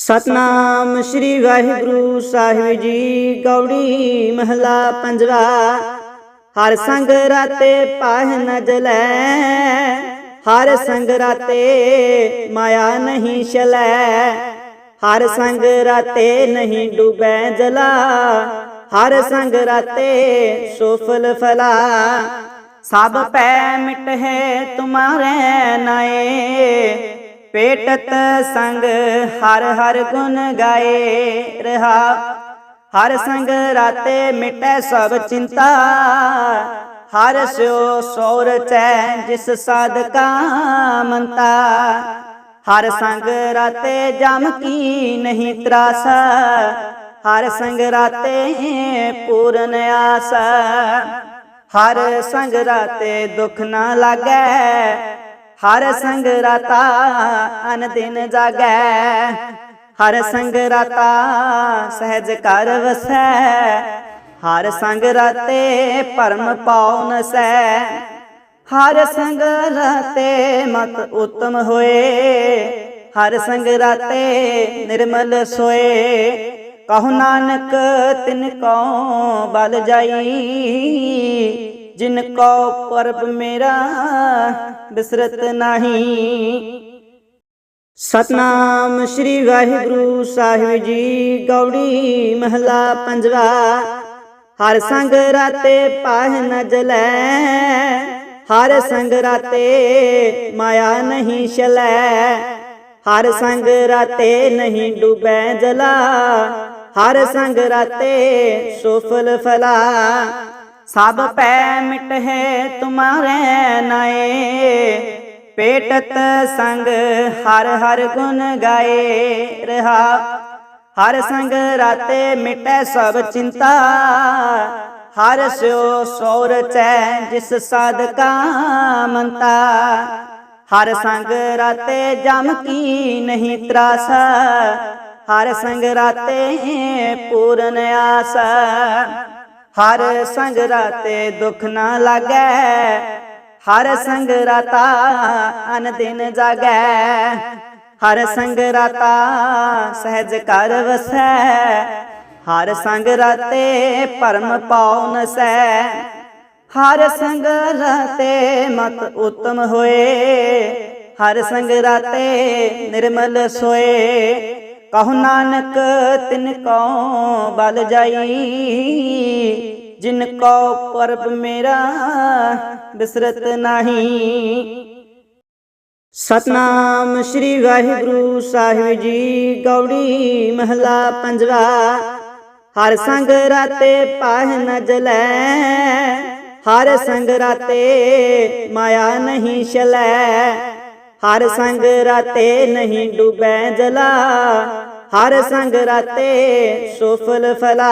ਸਤਨਾਮ ਸ੍ਰੀ ਵਾਹਿਗੁਰੂ ਸਾਹਿਬ ਜੀ, ਗੌੜੀ ਮਹਲਾ ਪੰਜਵਾ। ਹਰ ਸੰਗ ਰਾਤੇ ਪਾਹ ਨ ਜਲੈ, ਹਰ ਸੰਗ ਰਾਤੇ ਮਾਇਆ ਨਹੀਂ ਚਲੈ ਹਰ ਸੰਗ ਰਾਤੇ ਨਹੀਂ ਡੂਬੈ ਜਲਾ, ਹਰ ਸੰਗ ਰਾਤੇ ਸੋਫਲ ਫਲਾ। ਸਭ ਪੈ ਮਿਟ ਹੈ ਤੁਮਾਰੇ ਨਾਏ ਪੇਟਤ ਸੰਗ ਹਰ ਹਰ ਗੁਣ ਗਾਏ ਰਹਾ। ਹਰ ਸੰਗ ਰਾਤੇ ਮਿਟੈ ਸਭ ਚਿੰਤਾ। ਹਰ ਸਿਓ ਸੋਰ ਚੈ ਜਿਸ ਸਾਧਕਾ ਮੰਤਾ। ਹਰ ਸੰਗ ਰਾਤੇ ਜਮ ਕੀ ਨਹੀਂ ਤਰਾਸ। ਹਰ ਸੰਗ ਰਾਤੇ ਪੂਰਨ ਆਸ। ਹਰ ਸੰਗ ਰਾਤੇ ਦੁਖ ਨਾ ਲਾਗੈ। ਹਰ ਸੰਗ ਰਤਾ ਅਨ ਦਿਨ ਜਾਗੈ। ਹਰ ਸੰਗ ਰਾਤਾ ਸਹਿਜ ਕਰ ਵਸੈ। ਹਰ ਸੰਗ ਰਾਤੇ ਪਰਮ ਪਾਉ ਨਸੈ। ਹਰ ਸੰਗ ਰਾਤੇ ਮਤ ਉਤਮ ਹੋਏ। ਹਰ ਸੰਗ ਰਾਤੇ ਨਿਰਮਲ ਸੋਏ। ਕਹੋ ਨਾਨਕ ਤਿਨ ਕੋ ਬਲ ਜਾਈ। ਜਿਨ ਕੋ ਪਰਬ ਮੇਰਾ ਬਿਸਰਤ ਨਹੀਂ। ਸਤਨਾਮ ਸ੍ਰੀ ਵਾਹਿਗੁਰੂ ਸਾਹਿਬ ਜੀ, ਗੌੜੀ ਮਹਲਾ ਪੰਜਵਾ। ਹਰ ਸੰਗ ਰਾਤੇ ਪਾਹ ਨ ਜਲੈ, ਹਰ ਸੰਗ ਰਾਤੇ ਮਾਇਆ ਨਹੀਂ ਚਲੈ ਹਰ ਸੰਗ ਰਾਤੇ ਨਹੀਂ ਡੁਬੈ ਜਲਾ, ਹਰ ਸੰਗ ਰਾਤੇ ਸੋਫਲ ਫਲਾ। ਸਭ ਪੈ ਮਿਟ ਹੈ ਤੁਮਾਰੇ ਨਾਏ। ਪੇਟਤ ਸੰਗ ਹਰ ਹਰ ਗੁਣ ਗਾਏ ਰਹਾ। ਹਰ ਸੰਗ ਰਾਤੇ ਮਿਟੈ ਸਭ ਚਿੰਤਾ। ਹਰ ਸਿਓ ਸੋਰ ਚੈ ਜਿਸ ਸਾਧਕਾ ਮੰਤਾ। ਹਰ ਸੰਗ ਰਾਤੇ ਜਮ ਕੀ ਨਹੀਂ ਤਰਾਸ। ਹਰ ਸੰਗ ਰਾਤੇ ਪੂਰਨ ਆਸ। ਹਰ ਸੰਗ ਰਾਤੇ ਦੁੱਖ ਨਾ ਲਾਗੈ, ਹਰ ਸੰਗ ਰਾਤਾ ਅਨ ਦਿਨ ਜਾਗੈ। ਹਰ ਸੰਗ ਰਾਤਾ ਸਹਿਜ ਕਰ ਵਸੈ, ਹਰ ਸੰਗ ਰਾਤੇ ਪਰਮ ਪਾਉ ਨਸੈ। ਹਰ ਸੰਗ ਰਾਤੇ ਮਤ ਉਤਮ ਹੋਏ, ਹਰ ਸੰਗ ਰਾਤੇ ਨਿਰਮਲ ਸੋਏ। ਕਹੋ ਨਾਨਕ, ਤਿਨ ਕੋ ਬਲ ਜਾਈ। ਜਿਨ ਕੋ ਪਰਬ ਮੇਰਾ ਬਿਸਰਤ ਨਹੀਂ। ਸਤਨਾਮ ਸ੍ਰੀ ਵਾਹਿਗੁਰੂ ਸਾਹਿਬ ਜੀ, ਗੌੜੀ ਮਹਲਾ ਪੰਜਵਾ। ਹਰ ਸੰਗ ਰਾਤੇ ਪਾਹ ਨ ਜਲੈ, ਹਰ ਸੰਗ ਰਾਤੇ ਮਾਇਆ ਨਹੀਂ ਚਲੈ ਹਰ ਸੰਗ ਰਾਤੇ ਨਹੀਂ ਡੁਬੈ ਜਲਾ। ਹਰ ਸੰਗ ਰਾਤੇ ਸੋਫਲ ਫਲਾ।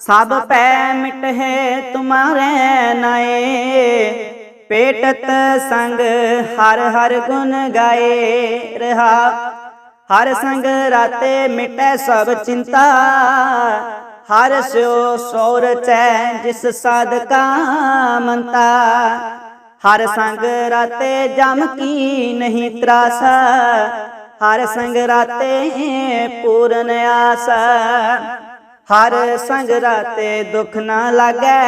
ਸਭ ਪੈ ਮਿਟ ਹੈ ਤੁਮਾਰੇ ਨਾਏ। ਪੇਟਤ ਸੰਗ ਹਰ ਹਰ ਗੁਣ ਗਾਏ ਰਹਾ। ਹਰ ਸੰਗ ਰਾਤੇ ਮਿਟੈ ਸਭ ਚਿੰਤਾ। ਹਰ ਸਿਓ ਸੋਰ ਚੈ ਜਿਸ ਸਾਧਕਾ ਮੰਤਾ। ਹਰ ਸੰਗ ਰਾਤੇ ਜਮ ਕੀ ਨਹੀਂ ਤਰਾਸ, ਹਰ ਸੰਗ ਰਾਤੇ ਪੂਰਨ ਆਸ। ਹਰ ਸੰਗ ਰਾਤੇ ਦੁਖ ਨਾ ਲਾਗੈ,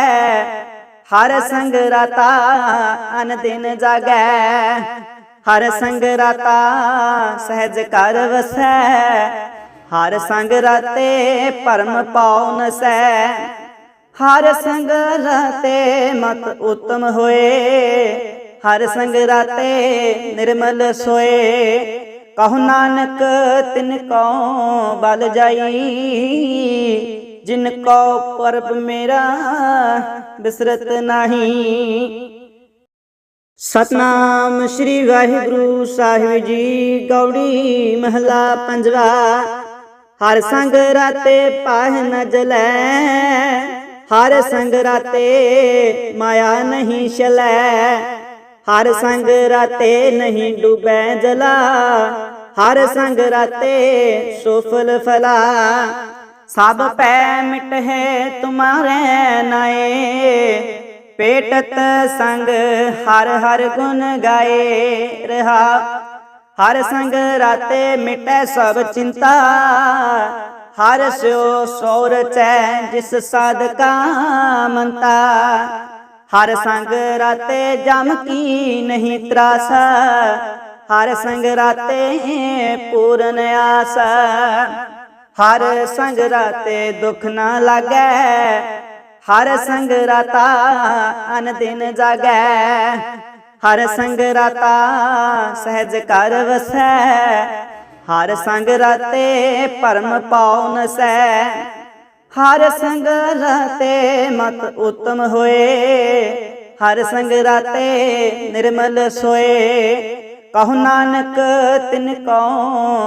ਹਰ ਸੰਗ ਰਾਤਾ ਅਨ ਦਿਨ ਜਾਗੈ। ਹਰ ਸੰਗ ਰਾਤਾ ਸਹਿਜ ਕਰ ਵਸੈ, ਹਰ ਸੰਗ ਰਾਤੇ ਪਰਮ ਪਾਉ ਨਸੈ। ਹਰ ਸੰਗ ਰਾਤੇ ਮਤ ਉਤਮ ਹੋਏ, ਹਰ ਸੰਗ ਰਾਤੇ ਨਿਰਮਲ ਸੋਏ। ਕਹੋ ਨਾਨਕ, ਤਿਨ ਕੋ ਬਲ ਜਾਈ, ਜਿਨ ਕੋ ਪਰਬ ਮੇਰਾ ਬਿਸਰਤ ਨਹੀਂ। ਸਤਨਾਮ ਸ੍ਰੀ ਵਾਹਿਗੁਰੂ ਸਾਹਿਬ ਜੀ, ਗੌੜੀ ਮਹਲਾ ਪੰਜਵਾ। ਹਰ ਸੰਗ ਰਾਤੇ ਪਾਹ ਨ ਹਰ ਸੰਗ ਰਾਤੇ ਮਾਇਆ ਨਹੀਂ ਛਲੈ। ਹਰ ਸੰਗ ਰਾਤੇ ਨਹੀਂ ਡੁਬੈ ਜਲਾ। ਹਰ ਸੰਗ ਰਾਤੇ ਸੋਫਲ ਫਲਾ। ਸਭ ਪੈ ਮਿਟ ਹੈ ਤੁਮਾਰੇ ਨਾਏ। ਪੇਟਤ ਸੰਗ ਹਰ ਹਰ ਗੁਣ ਗਾਏ ਰਹਾ। ਹਰ ਸੰਗ ਰਾਤੇ ਮਿਟੈ ਸਭ ਚਿੰਤਾ। ਹਰ ਸਿਓ ਸੌਰ ਚੈ, ਜਿਸ ਸਾਧਕਾ ਮੰਤਾ ਹਰ ਸੰਗ ਰਾਤੇ ਜਮ ਕੀ ਨਹੀਂ ਤਰਾਸ। ਹਰ ਸੰਗ ਰਾਤੇ ਪੂਰਨ ਆਸ। ਹਰ ਸੰਗ ਰਾਤੇ ਦੁਖ ਨਾ ਲਾਗੈ। ਹਰ ਸੰਗ ਰਾਤਾ ਅਨ ਦਿਨ ਜਾਗੈ। ਹਰ ਸੰਗ ਰਾਤਾ ਸਹਿਜ ਕਰ ਵਸੈ। ਹਰ ਸੰਗ ਰਾਤੇ ਪਰਮ ਪਾਉ ਨਸੈ ਹਰ ਸੰਗ ਰਾਤੇ ਮਤ ਉਤਮ ਹੋਏ। ਹਰ ਸੰਗ ਰਾਤੇ ਨਿਰਮਲ ਸੋਏ। ਕਹੋ ਨਾਨਕ ਤਿਨ ਕੋ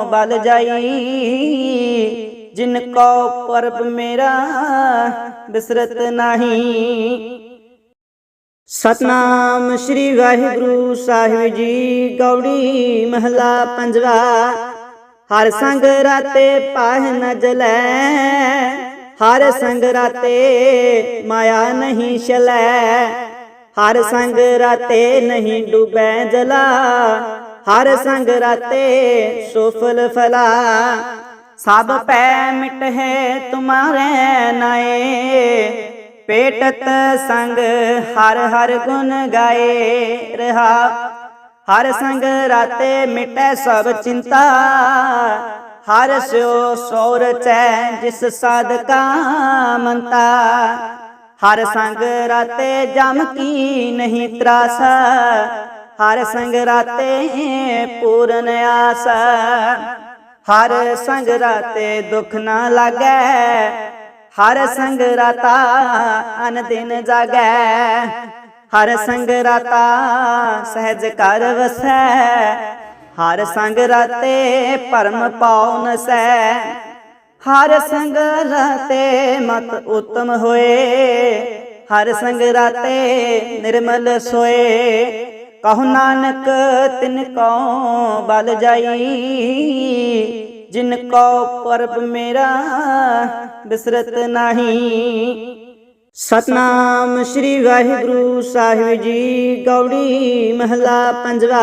ਬਲ ਜਾਈ। ਜਿਨ ਕੋ ਪਰਬ ਮੇਰਾ ਬਿਸਰਤ ਨਹੀਂ। ਸਤਨਾਮ ਸ੍ਰੀ ਵਾਹਿਗੁਰੂ ਸਾਹਿਬ ਜੀ ਗੌੜੀ ਮਹਲਾ ਪੰਜਵਾ। ਹਰ ਸੰਗ ਰਾਤੇ ਪਾਹ ਨ ਜਲੈ, ਹਰ ਸੰਗ ਰਾਤੇ ਮਾਇਆ ਨਹੀਂ ਚਲੈ ਹਰ ਸੰਗ ਰਾਤੇ ਨਹੀਂ ਡੁਬੈ ਜਲਾ, ਹਰ ਸੰਗ ਰਾਤੇ ਸੁਫਲ ਫਲਾ। ਸਭ ਪੈ ਮਿਟ ਹੈ ਤੁਮਾਰੇ ਨਾਏ, ਪੇਟਤ ਸੰਗ ਹਰ ਹਰ ਗੁਣ ਗਾਏ ਰਹਾ। ਹਰ ਸੰਗ ਰਾਤੇ ਮਿਟੈ ਸਭ ਚਿੰਤਾ। ਹਰ ਸਿਓ ਸੋਰ ਚੈ ਜਿਸ ਸਾਧਕਾ ਮੰਤਾ। ਹਰ ਸੰਗ ਰਾਤੇ ਜਮ ਕੀ ਨਹੀਂ ਤਰਾਸ। ਹਰ ਸੰਗ ਰਾਤੇ ਪੂਰਨ ਆਸ। ਹਰ ਸੰਗ ਰਾਤੇ ਦੁਖ ਨਾ ਲਾਗੈ। ਹਰ ਸੰਗ ਰਾਤਾ ਅਨ ਦਿਨ ਜਾਗੈ। ਹਰ ਸੰਗ ਰਾਤਾ ਸਹਿਜ ਕਰ ਵਸੈ, ਹਰ ਸੰਗ ਰਾਤੇ ਭਰਮ ਪਾਉ ਨਸੈ ਹਰ ਸੰਗ ਰਾਤੇ ਮਤ ਉਤਮ ਹੋਏ, ਹਰ ਸੰਗ ਰਾਤੇ ਨਿਰਮਲ ਸੋਏ। ਕਹੋ ਨਾਨਕ, ਤਿਨ ਕੋ ਬਲ ਜਾਈ, ਜਿਨ ਕੋ ਪਰਬ ਮੇਰਾ ਬਿਸਰਤ ਨਹੀਂ। ਸਤਨਾਮ ਸ੍ਰੀ ਵਾਹਿਗੁਰੂ ਸਾਹਿਬ ਜੀ, ਗੌੜੀ ਮਹਲਾ ਪੰਜਵਾ।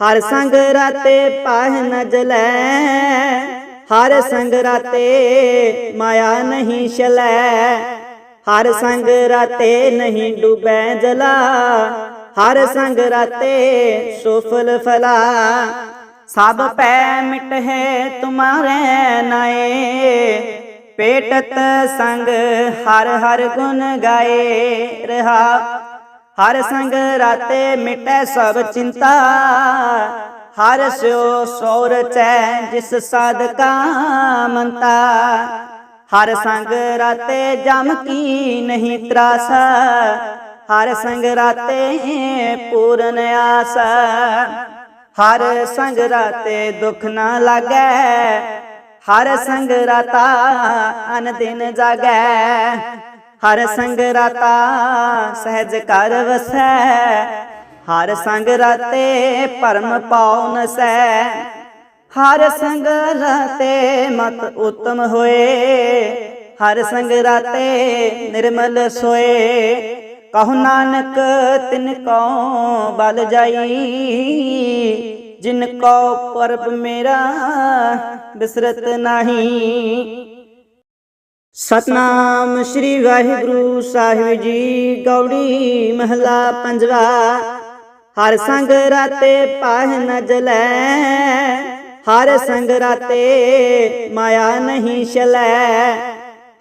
ਹਰ ਸੰਗ ਰਾਤੇ ਪਾਹ ਨ ਜਲੈ, ਹਰ ਸੰਗ ਰਾਤੇ ਮਾਇਆ ਨਹੀਂ ਛਲੈ। ਹਰ ਸੰਗ ਰਾਤੇ ਨਹੀਂ ਡੁਬੈ ਜਲਾ, ਹਰ ਸੰਗ ਰਾਤੇ ਸੁਫਲ ਫਲਾ। ਸਭ ਪੈ ਮਿਟ ਹੈ ਤੁਮਾਰੇ ਨਾਏ ਪੇਟਤ ਸੰਗ ਹਰ ਹਰ ਗੁਣ ਗਾਏ ਰਹਾ। ਹਰ ਸੰਗ ਰਾਤੇ ਮਿਟੈ ਸਭ ਚਿੰਤਾ। ਹਰ ਸਿਓ ਸੋਰ ਚੈ ਜਿਸ ਸਾਧਕਾ ਮੰਤਾ। ਹਰ ਸੰਗ ਰਾਤੇ ਜਮ ਕੀ ਨਹੀਂ ਤਰਾਸ। ਹਰ ਸੰਗ ਰਾਤੇ ਪੂਰਨ ਆਸ। ਹਰ ਸੰਗ ਰਾਤੇ ਦੁਖ ਨਾ ਲਾਗੈ। ਹਰ ਸੰਗ ਰਤਾ ਅਨ ਦਿਨ ਜਾਗੈ। ਹਰ ਸੰਗ ਰਾਤਾ ਸਹਿਜ ਕਰ ਵਸੈ। ਹਰ ਸੰਗ ਰਾਤੇ ਪਰਮ ਪਾਉ ਨਸੈ। ਹਰ ਸੰਗ ਰਾਤੇ ਮਤ ਉਤਮ ਹੋਏ। ਹਰ ਸੰਗ ਰਾਤੇ ਨਿਰਮਲ ਸੋਏ। ਕਹੋ ਨਾਨਕ ਤਿਨ ਕੋ ਬਲ ਜਾਈ। ਜਿਨ ਕੋ ਪਰਬ ਮੇਰਾ ਬਿਸਰਤ ਨਹੀਂ। ਸਤਨਾਮ ਸ੍ਰੀ ਵਾਹਿਗੁਰੂ ਸਾਹਿਬ ਜੀ, ਗੌੜੀ ਮਹਲਾ ਪੰਜਵਾ। ਹਰ ਸੰਗ ਰਾਤੇ ਪਾਹ ਨ ਜਲੈ, ਹਰ ਸੰਗ ਰਾਤੇ ਮਾਇਆ ਨਹੀਂ ਛਲੈ।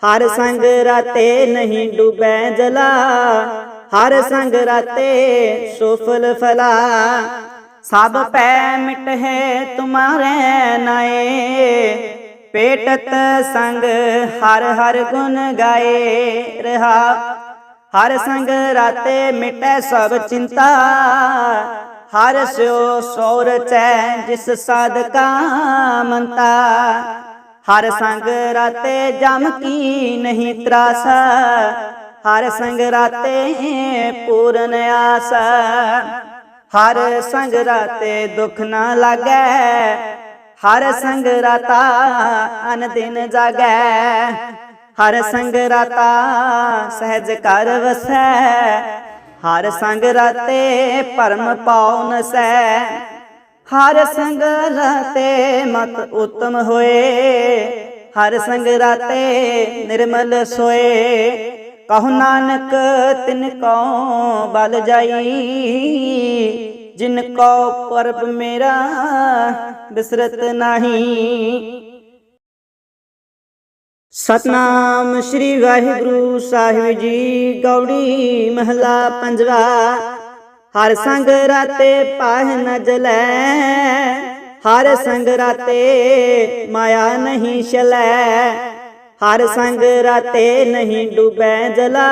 ਹਰ ਸੰਗ ਰਾਤੇ ਨਹੀਂ ਡੁਬੈ ਜਲਾ, ਹਰ ਸੰਗ ਰਾਤੇ ਸੁਫਲ ਫਲਾ। ਸਭ ਪੈ ਮਿਟ ਹੈ ਤੁਮਾਰੇ ਨਾਏ। ਪੇਟਤ ਸੰਗ ਹਰ ਹਰ ਗੁਣ ਗਾਏ ਰਹਾ। ਹਰ ਸੰਗ ਰਾਤੇ ਮਿਟੈ ਸਭ ਚਿੰਤਾ। ਹਰ ਸਿਓ ਸੋਰ ਚੈ ਜਿਸ ਸਾਧਕਾ ਮੰਤਾ ਹਰ ਸੰਗ ਰਾਤੇ ਜਮ ਕੀ ਨਹੀਂ ਤਰਾਸ। ਹਰ ਸੰਗ ਰਾਤੇ ਪੂਰਨ ਆਸ। ਹਰ ਸੰਗ ਰਾਤੇ ਦੁੱਖ ਨਾ ਲਾਗੈ, ਹਰ ਸੰਗ ਰਾਤਾ ਅਨ ਦਿਨ ਜਾਗੈ। ਹਰ ਸੰਗ ਰਾਤਾ ਸਹਿਜ ਕਰ ਵਸੈ, ਹਰ ਸੰਗ ਰਾਤੇ ਭਰਮ ਪਾਉ ਨਸੈ। ਹਰ ਸੰਗ ਰਾਤੇ ਮਤ ਉਤਮ ਹੋਏ, ਹਰ ਸੰਗ ਰਤੇ ਨਿਰਮਲ ਸੋਏ। ਕਹੋ ਨਾਨਕ ਤਿਨ ਕੋ ਬਲ ਜਾਈ ਜਿਨ ਕੋ ਪਰਬ ਮੇਰਾ ਬਿਸਰਤ ਨਹੀਂ। ਸਤਨਾਮ ਸ੍ਰੀ ਵਾਹਿਗੁਰੂ ਸਾਹਿਬ ਜੀ, ਗੌੜੀ ਮਹਲਾ ਪੰਜਵਾ। ਹਰ ਸੰਗ ਰਾਤੇ ਪਾਹ ਨ ਜਲੈ, ਹਰ ਸੰਗ ਰਾਤੇ ਮਾਇਆ ਨਹੀਂ ਛਲੈ। ਹਰ ਸੰਗ ਰਾਤੇ ਨਹੀਂ ਡੁਬੈ ਜਲਾ,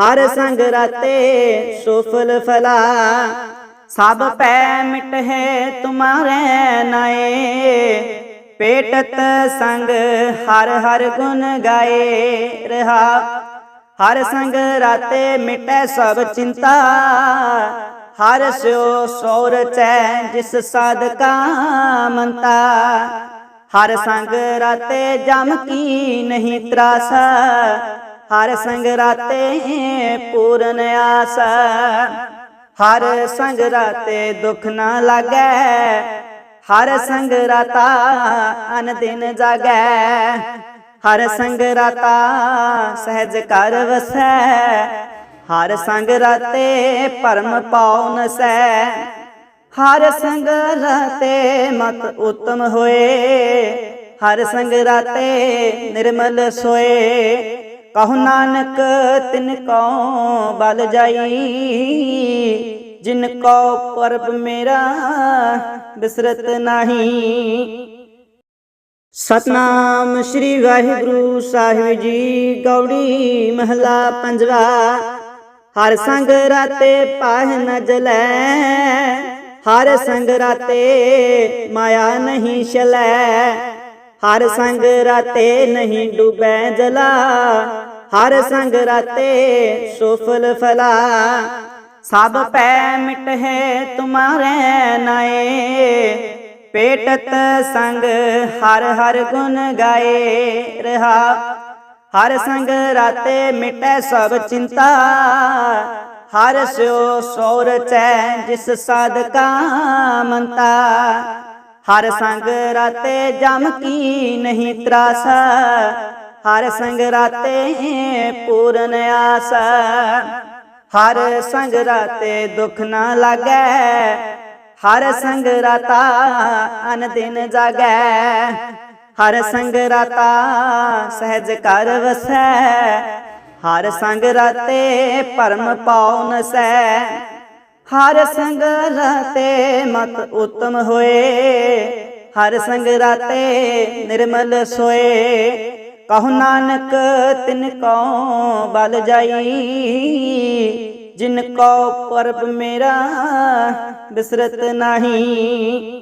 ਹਰ ਸੰਗ ਰਾਤੇ ਸੁਫਲ ਫਲਾ। ਸਭ ਪੈ ਮਿਟ ਹੈ ਤੁਮਾਰੇ ਨਾਏ। ਪੇਟਤ ਸੰਗ ਹਰ ਹਰ ਗੁਣ ਗਾਏ ਰਹਾ। ਹਰ ਸੰਗ ਰਾਤੇ ਮਿਟੈ ਸਭ ਚਿੰਤਾ। ਹਰ ਸਿਓ ਸੋਰ ਚੈ ਜਿਸ ਸਾਧਕਾ ਮੰਤਾ। ਹਰ ਸੰਗ ਰਾਤੇ ਜਮ ਕੀ ਨਹੀਂ ਤਰਾਸ। ਹਰ ਸੰਗ ਰਾਤੇ ਪੂਰਨ ਆਸ। ਹਰ ਸੰਗ ਰਾਤੇ ਦੁਖ ਨਾ ਲਾਗੈ, ਹਰ ਸੰਗ ਰਾਤਾ ਅਨ ਦਿਨ ਜਾਗੈ। ਹਰ ਸੰਗ ਰਾਤਾ ਸਹਿਜ ਕਰ ਵਸੈ, ਹਰ ਸੰਗ ਰਾਤੇ ਪਰਮ ਪਾਉ ਨਸੈ। ਹਰ ਸੰਗ ਰਾਤੇ ਮਤ ਉਤਮ ਹੋਏ, ਹਰ ਸੰਗ ਰਾਤੇ ਨਿਰਮਲ ਸੋਏ। ਕਹੋ ਨਾਨਕ, ਤਿਨ ਕੋ ਬਲ ਜਾਈ। ਜਿਨ ਕੋ ਪਰਬ ਮੇਰਾ ਬਿਸਰਤ ਨਹੀਂ। ਸਤਨਾਮ ਸ੍ਰੀ ਵਾਹਿਗੁਰੂ ਸਾਹਿਬ ਜੀ, ਗੌੜੀ ਮਹਲਾ ਪੰਜਵਾ। ਹਰ ਸੰਗ ਰਾਤੇ ਪਾਹ ਨ ਜਲੈ, ਹਰ ਸੰਗ ਰਾਤੇ ਮਾਇਆ ਨਹੀਂ ਚਲੈ ਹਰ ਸੰਗ ਰਾਤੇ ਨਹੀਂ ਡੁਬੈ ਜਲਾ। ਹਰ ਸੰਗ ਰਾਤੇ ਸੁਫਲ ਫਲਾ। ਸਭ ਪੈ ਮਿਟ ਹੈ ਤੁਮਾਰੇ ਨਾਏ। ਪੇਟਤ ਸੰਗ ਹਰ ਹਰ ਗੁਣ ਗਾਏ ਰਹਾ। ਹਰ ਸੰਗ ਰਾਤੇ ਮਿਟੈ ਸਭ ਚਿੰਤਾ। ਹਰ ਸਿਓ ਸੋਰ ਚੈ ਜਿਸ ਸਾਧਕਾ ਮੰਤਾ। ਹਰ ਸੰਗ ਰਾਤੇ ਜਮ ਕੀ ਨਹੀਂ ਤਰਾਸ, ਹਰ ਸੰਗ ਰਾਤੇ ਪੂਰਨ ਆਸ। ਹਰ ਸੰਗ ਰਾਤੇ ਦੁਖ ਨਾ ਲਾਗੈ, ਹਰ ਸੰਗ ਰਾਤਾ ਅਨ ਦਿਨ ਜਾਗੈ। ਹਰ ਸੰਗ ਰਾਤਾ ਸਹਿਜ ਕਰ ਵਸੈ, ਹਰ ਸੰਗ ਰਾਤੇ ਪਰਮ ਪਾਉ ਨਸੈ। ਹਰ ਸੰਗ ਰਾਤੇ ਮਤ ਉਤਮ ਹੋਏ, ਹਰ ਸੰਗ ਰਾਤੇ ਨਿਰਮਲ ਸੋਏ। ਕਹੋ ਨਾਨਕ, ਤਿਨ ਕੋ ਬਲ ਜਾਈ, ਜਿਨ ਕੋ ਪਰਬ ਮੇਰਾ ਬਿਸਰਤ ਨਹੀਂ।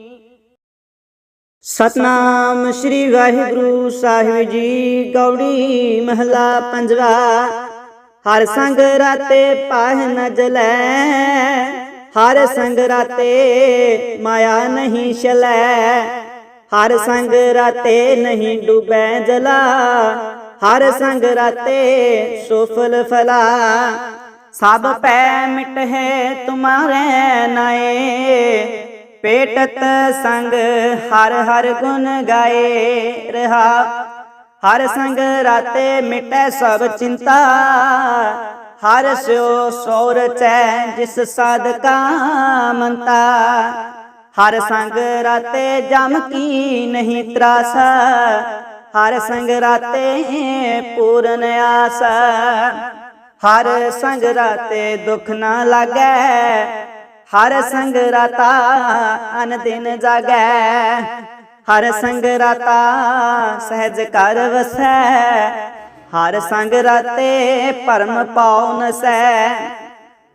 ਸਤਨਾਮ ਸ੍ਰੀ ਵਾਹਿਗੁਰੂ ਸਾਹਿਬ ਜੀ, ਗੌੜੀ ਮਹਲਾ ਪੰਜਵਾ ਹਰ ਸੰਗ ਰਾਤੇ ਪਾਹ ਨ ਜਲੈ, ਹਰ ਸੰਗ ਰਾਤੇ ਮਾਇਆ ਨਹੀਂ ਚਲੈ ਹਰ ਸੰਗ ਰਾਤੇ ਨਹੀਂ ਡੁਬੈ ਜਲਾ, ਹਰ ਸੰਗ ਰਾਤੇ ਸੁਫਲ ਫਲਾ। ਸਭ ਪੈ ਮਿਟ ਹੈ ਤੁਮਾਰੇ ਨਾਏ, ਪੇਟਤ ਸੰਗ ਹਰ ਹਰ ਗੁਣ ਗਾਏ ਰਹਾ। ਹਰ ਸੰਗ ਰਾਤੇ ਮਿਟੈ ਸਭ ਚਿੰਤਾ। ਹਰ ਸਿਓ ਸੋਰ ਚੈ ਜਿਸ ਸਾਧਕਾ ਮੰਤਾ। ਹਰ ਸੰਗ ਰਾਤੇ ਜਮ ਕੀ ਨਹੀਂ ਤਰਾਸ। ਹਰ ਸੰਗ ਰਾਤੇ ਪੂਰਨ ਆਸ। ਹਰ ਸੰਗ ਰਾਤੇ ਦੁਖ ਨਾ ਲਾਗੈ। ਹਰ ਸੰਗ ਰਾਤਾ ਅਨ ਦਿਨ ਜਾਗੈ। ਹਰ ਸੰਗ ਰਾਤਾ ਸਹਿਜ ਕਰ ਵਸੈ, ਹਰ ਸੰਗ ਰਾਤੇ ਪਰਮ ਪਾਉ ਨਸੈ।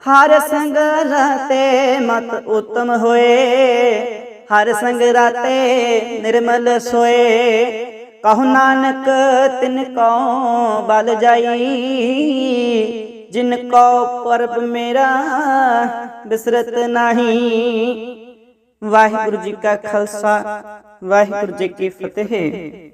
ਹਰ ਸੰਗ ਰਾਤੇ ਮਤ ਉਤਮ ਹੋਏ, ਹਰ ਸੰਗ ਰਾਤੇ ਨਿਰਮਲ ਸੋਏ। ਕਹੋ ਨਾਨਕ, ਤਿਨ ਕੋ ਬਲ ਜਾਈ, ਜਿਨ ਕੋ ਪਰਬ ਮੇਰਾ ਬਿਸਰਤ ਨਹੀਂ। ਵਾਹਿਗੁਰੂ ਜੀ ਕਾ ਖਾਲਸਾ। ਵਾਹਿਗੁਰੂ ਜੀ ਕੀ ਫਤਿਹ।